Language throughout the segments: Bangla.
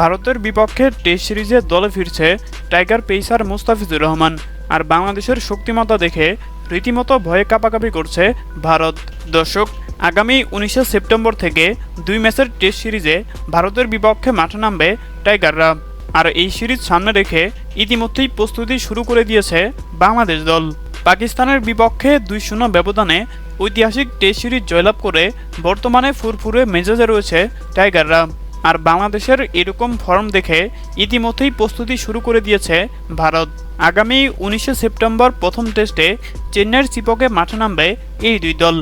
ভারতের বিপক্ষে টেস্ট সিরিজে দলে ফিরছে টাইগার পেসার মুস্তাফিজুর রহমান আর বাংলাদেশের শক্তিমত্তা দেখে রীতিমতো ভয়ে কাঁপাকাঁপি করছে ভারত। দর্শক, আগামী উনিশে সেপ্টেম্বর থেকে দুই ম্যাচের টেস্ট সিরিজে ভারতের বিপক্ষে মাঠে নামবে টাইগাররা। আর এই সিরিজ সামনে রেখে ইতিমধ্যেই প্রস্তুতি শুরু করে দিয়েছে বাংলাদেশ দল। পাকিস্তানের বিপক্ষে দুই শূন্য ব্যবধানে ঐতিহাসিক টেস্ট সিরিজ জয়লাভ করে বর্তমানে ফুরফুরে মেজাজে রয়েছে টাইগাররা। আর বাংলাদেশের এরকম ফর্ম দেখে ইতিমধ্যেই প্রস্তুতি শুরু করে দিয়েছে ভারত। আগামী উনিশে সেপ্টেম্বর প্রথম টেস্টে চেন্নাইয়ের চিপকে মাঠে নামবে এই দুই দল।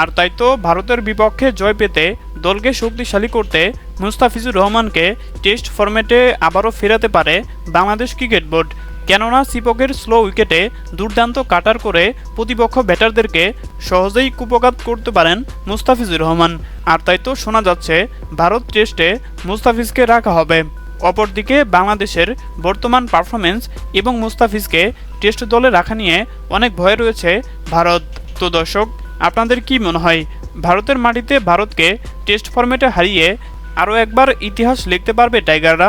আর তাই তো ভারতের বিপক্ষে জয় পেতে দলকে শক্তিশালী করতে মুস্তাফিজুর রহমানকে টেস্ট ফরম্যাটে আবারও ফেরাতে পারে বাংলাদেশ ক্রিকেট বোর্ড। কেননা সিপকের স্লো উইকেটে দুর্দান্ত কাটার করে প্রতিপক্ষ ব্যাটারদেরকে সহজেই কুপঘাত করতে পারেন মুস্তাফিজুর রহমান। আর তাই তো শোনা যাচ্ছে, ভারত টেস্টে মুস্তাফিজকে রাখা হবে। অপরদিকে বাংলাদেশের বর্তমান পারফরমেন্স এবং মুস্তাফিজকে টেস্ট দলে রাখা নিয়ে অনেক ভয় রয়েছে ভারত। তো দর্শক, আপনাদের কি মনে হয়, ভারতের মাটিতে ভারতকে টেস্ট ফরম্যাটে হারিয়ে আরও একবার ইতিহাস লিখতে পারবে টাইগাররা?